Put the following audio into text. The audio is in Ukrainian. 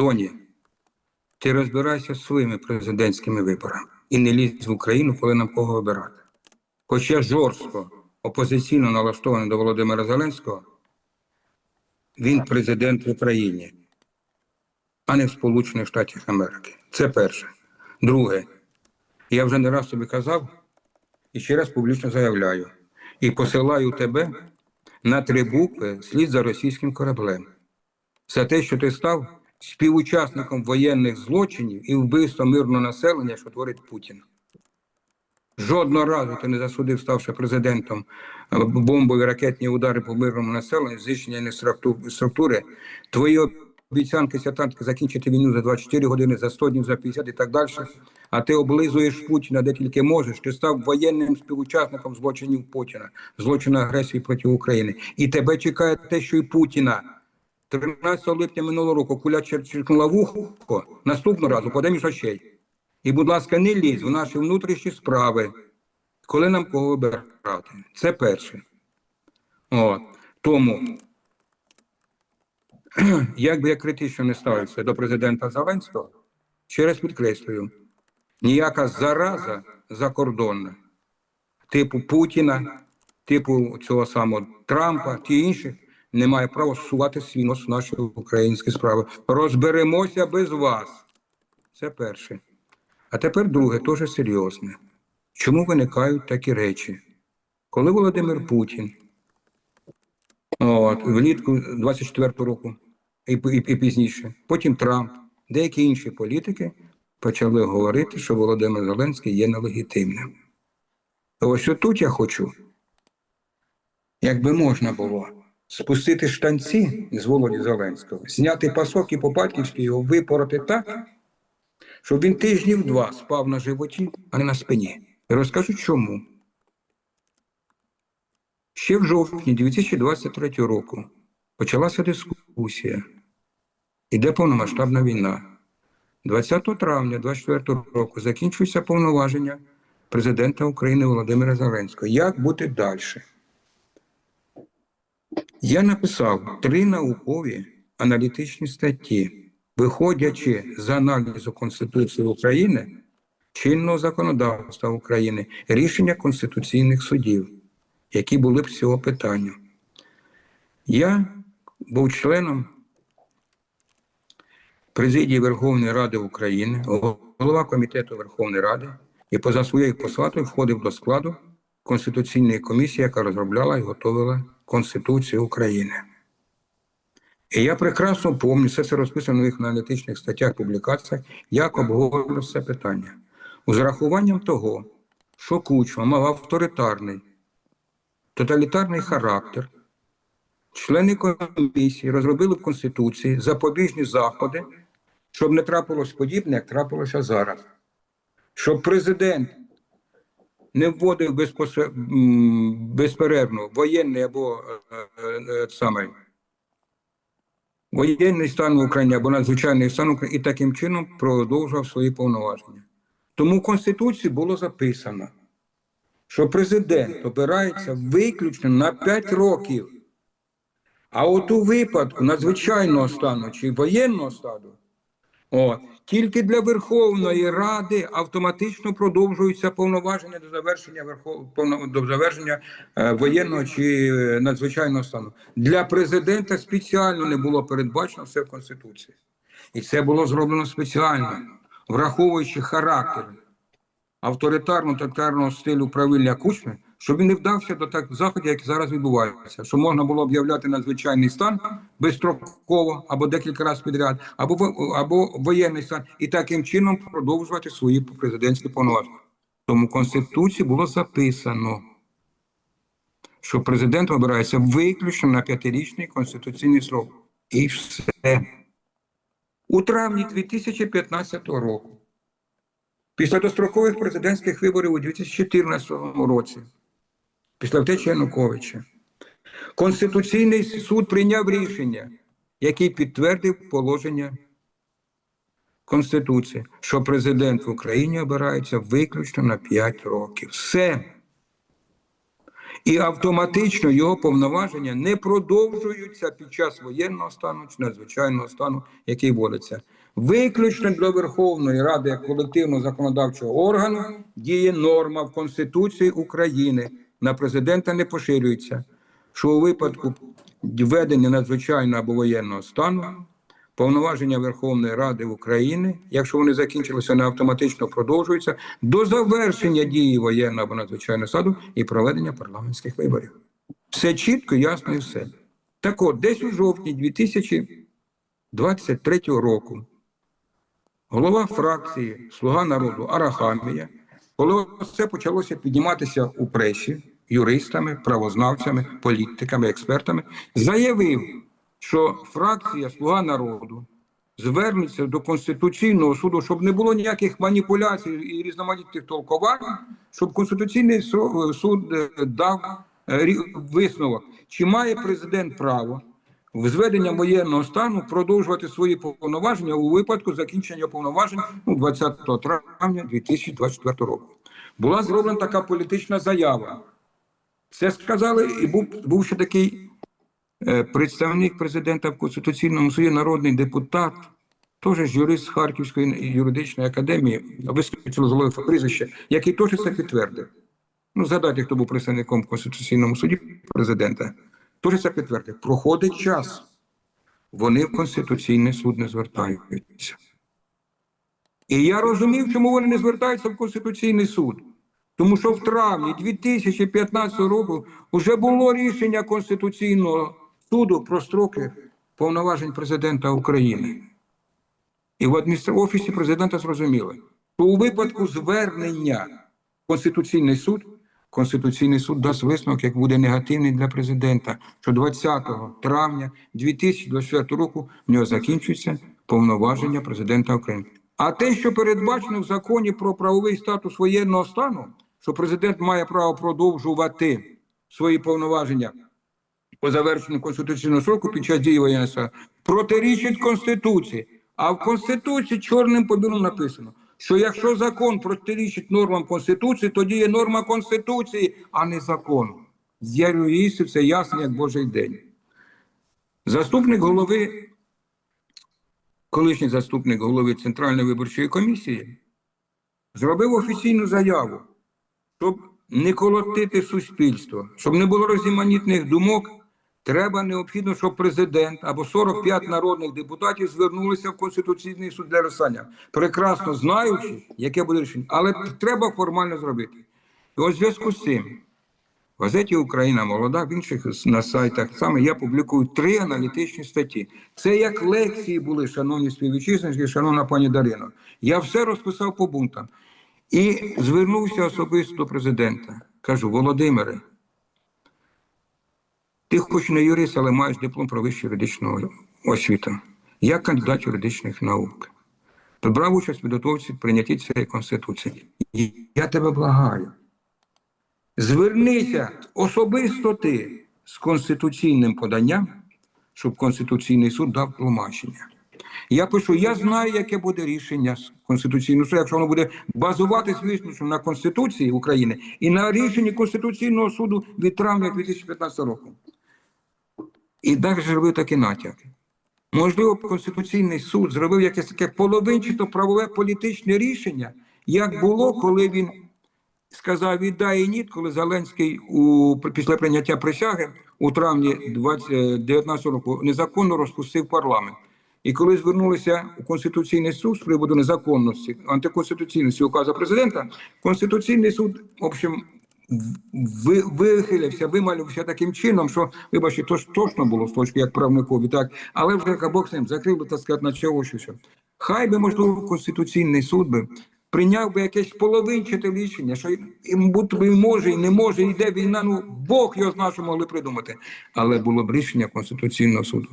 доні, ти розбирайся своїми президентськими виборами і не лізь в Україну, коли нам кого обирати. Хоч я жорстко опозиційно налаштований до Володимира Зеленського, він президент в Україні, а не в Сполучених Штатах Америки. Це перше. Друге, я вже не раз тобі казав і ще раз публічно заявляю: і посилаю тебе на три букви слід за російським кораблем. За те, що ти став співучасником воєнних злочинів і вбивства мирного населення, що творить Путін. Жодного разу ти не засудив, ставши президентом, е, бомбові ракетні удари по мирному населенню, знищення структури. Твої обіцянки сятантки закінчити війну за 24 години, за 100 днів, за 50 і так далі. А ти облизуєш Путіна де тільки можеш. Ти став воєнним співучасником злочинів Путіна, злочину агресії проти України. І тебе чекає те, що і Путіна. 13 липня минулого року куля чер- черкнула вухо, наступного разу подай між очей. І, будь ласка, не лізь в наші внутрішні справи, коли нам кого вибирати. Це перше. От. Тому, як би я критично не ставився до президента Зеленського, ще раз підкреслюю, ніяка зараза закордонна, типу Путіна, типу цього самого Трампа, ті інших, не має права сувати свій нос в наші українські справи. Розберемося без вас. Це перше. А тепер друге, теж серйозне. Чому виникають такі речі? Коли Володимир Путін от, влітку 24-го року і, і, і пізніше, потім Трамп, деякі інші політики почали говорити, що Володимир Зеленський є нелегітимним. Ось тут я хочу, якби можна було, спустити штанці з Володі Зеленського, зняти пасок і по батьківськи його випороти так, щоб він тижнів два спав на животі, а не на спині. І розкажу чому. Ще в жовтні 2023 року почалася дискусія. Іде повномасштабна війна. 20 травня 2024 року закінчується повноваження президента України Володимира Зеленського. Як бути далі? Я написав три наукові аналітичні статті, виходячи з аналізу Конституції України, чинного законодавства України, рішення конституційних судів, які були б з цього питання. Я був членом президії Верховної Ради України, голова комітету Верховної Ради і поза своєю посадою входив до складу Конституційної комісії, яка розробляла і готувала Конституцію України. І я прекрасно пам'ятаю, все це розписано в моїх аналітичних статтях, публікаціях, як обговорював це питання. З урахуванням того, що Кучма мав авторитарний, тоталітарний характер, члени комісії розробили в Конституції запобіжні заходи, щоб не трапилось подібне, як трапилося зараз. Щоб президент не вводив безперервно воєнний або е, е, е, саме воєнний стан в Україні або надзвичайний стан в Україні і таким чином продовжував свої повноваження. Тому в Конституції було записано, що президент обирається виключно на 5 років. А от у випадку надзвичайного стану чи воєнного стану, о, тільки для Верховної Ради автоматично продовжуються повноваження до завершення верхов... до завершення е, воєнного чи е, надзвичайного стану. Для президента спеціально не було передбачено все в Конституції. І це було зроблено спеціально, враховуючи характер авторитарно тоталітарного стилю правління Кучми, щоб він не вдався до так заходів, які зараз відбуваються, що можна було об'являти надзвичайний стан безстроково або декілька разів підряд, або або воєнний стан, і таким чином продовжувати свої президентські повноваження. Тому в Конституції було записано, що президент обирається виключно на п'ятирічний конституційний срок. І все. У травні 2015 року Після дострокових президентських виборів у 2014 році, після втечі Януковича, Конституційний суд прийняв рішення, який підтвердив положення Конституції, що президент в Україні обирається виключно на 5 років. Все. І автоматично його повноваження не продовжуються під час воєнного стану чи надзвичайного стану, який вводиться. Виключно для Верховної Ради як колективного законодавчого органу діє норма в Конституції України. На президента не поширюється, що у випадку введення надзвичайного або воєнного стану повноваження Верховної Ради України, якщо вони закінчилися, не автоматично продовжуються до завершення дії воєнного або надзвичайного стану і проведення парламентських виборів. Все чітко, ясно і все. Так от, десь у жовтні 2023 року голова фракції Слуга народу Арахамія, коли все почалося підніматися у пресі юристами, правознавцями, політиками, експертами, заявив, що фракція Слуга народу звернеться до Конституційного суду, щоб не було ніяких маніпуляцій і різноманітних толкувань, щоб Конституційний суд е, дав е, висновок, чи має президент право в зведення воєнного стану продовжувати свої повноваження у випадку закінчення повноважень ну, 20 травня 2024 року. Була зроблена така політична заява. Це сказали, і був, був ще такий е, представник президента в Конституційному суді, народний депутат, теж юрист Харківської юридичної академії, вискочило з прізвище, який теж це підтвердив. Ну, згадайте, хто був представником в Конституційному суді президента. Теж це підтвердив. Проходить час. Вони в Конституційний суд не звертаються. І я розумів, чому вони не звертаються в Конституційний суд. Тому що в травні 2015 року вже було рішення Конституційного суду про строки повноважень президента України. І в адміністра- офісі президента зрозуміли, що у випадку звернення Конституційний суд, Конституційний суд дасть висновок, як буде негативний для президента, що 20 травня 2024 року в нього закінчується повноваження президента України. А те, що передбачено в законі про правовий статус воєнного стану, що президент має право продовжувати свої повноваження по завершенню конституційного сроку під час дії воєнного стану, протирічить Конституції. А в Конституції чорним по білому написано, що якщо закон протирічить нормам Конституції, тоді є норма Конституції, а не закон. Для юристів це ясно, як Божий день. Заступник голови, колишній заступник голови Центральної виборчої комісії, зробив офіційну заяву, щоб не колотити суспільство, щоб не було розіманітних думок. Треба необхідно, щоб президент або 45 народних депутатів звернулися в Конституційний суд для розсання, прекрасно знаючи, яке буде рішення, але треба формально зробити. І ось зв'язку з цим в газеті Україна молода, в інших на сайтах саме я публікую три аналітичні статті. Це як лекції були, шановні співвітчизники, шановна пані Дарино. Я все розписав по пунктам і звернувся особисто до президента. Кажу, Володимире, ти хоч не юрист, але маєш диплом про вищу юридичну освіту. Я кандидат юридичних наук. Брав участь в підготовці прийнятті цієї конституції. Я тебе благаю. Звернися особисто ти з конституційним поданням, щоб Конституційний суд дав тлумачення. Я пишу: я знаю, яке буде рішення Конституційного суду, якщо воно буде базуватись виключно на Конституції України і на рішенні Конституційного суду від травня 2015 року. І далі зробив такий натяк. Можливо, Конституційний суд зробив якесь таке половинчато правове політичне рішення, як було, коли він сказав віддай і ні, коли Зеленський у після прийняття присяги у травні 2019 року незаконно розпустив парламент. І коли звернулися у Конституційний суд з приводу незаконності, антиконституційності указу президента, Конституційний суд, в общем, ви, вихилився, вималився таким чином, що, вибачте, то ж точно було з точки як правникові, так, але вже як з ним закрив, так сказати, на чого що. Хай би, можливо, Конституційний суд би прийняв би якесь половинчате рішення, що будь би може і не може, йде війна, ну Бог його знає, що могли придумати. Але було б рішення Конституційного суду.